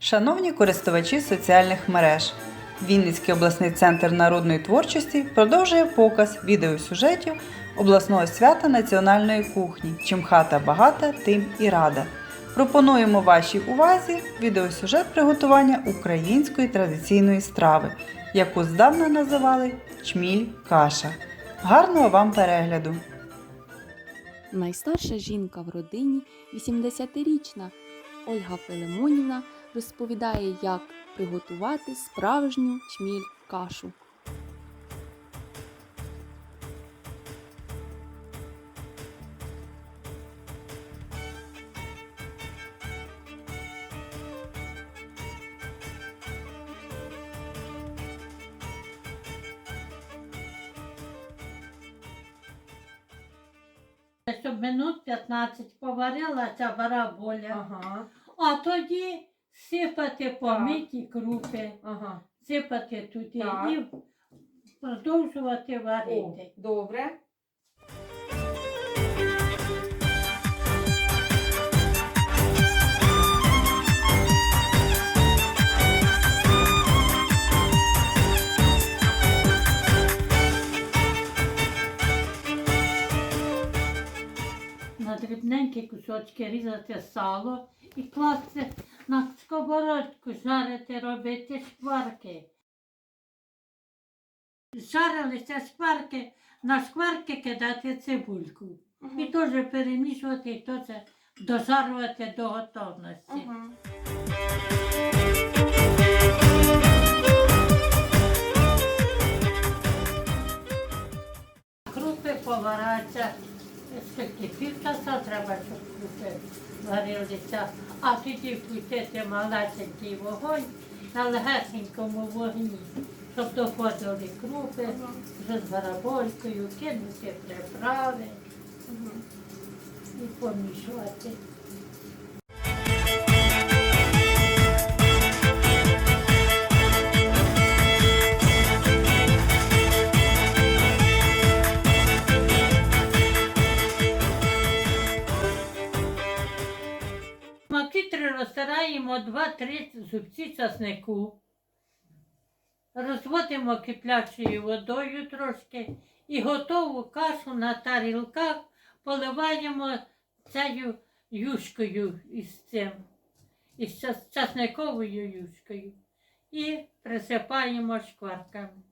Шановні користувачі соціальних мереж, Вінницький обласний центр народної творчості продовжує показ відеосюжетів обласного свята національної кухні. Чим хата багата, тим і рада. Пропонуємо вашій увазі відеосюжет приготування української традиційної страви, яку здавна називали чміль каша. Гарного вам перегляду! Найстарша жінка в родині, 80-річна Ольга Филимонівна, розповідає, як приготувати справжню чміль кашу. Щоб минут 15 поварила ця бараболя, Ага, а тоді сипати помиті крупи, ага. сипати туди Так. і продовжувати О, варити. добре. На дрібненькі кусочки різати сало і класти на сковородку, жарити, робити шкварки. Жарилися шкварки, на шкварки кидати цибульку. І теж перемішувати, і теж дожарювати до готовності. Крупи повараться, скільки півчаса треба, щоб варилися, а тоді включити малесенький вогонь на легесенькому вогні, щоб доходили крупи вже з бараболькою, кинути приправи і помішувати. Розтираємо 2-3 зубці часнику, розводимо киплячою водою трошки і готову кашу на тарілках поливаємо цією юшкою із цим, із часниковою юшкою і присипаємо шкварками.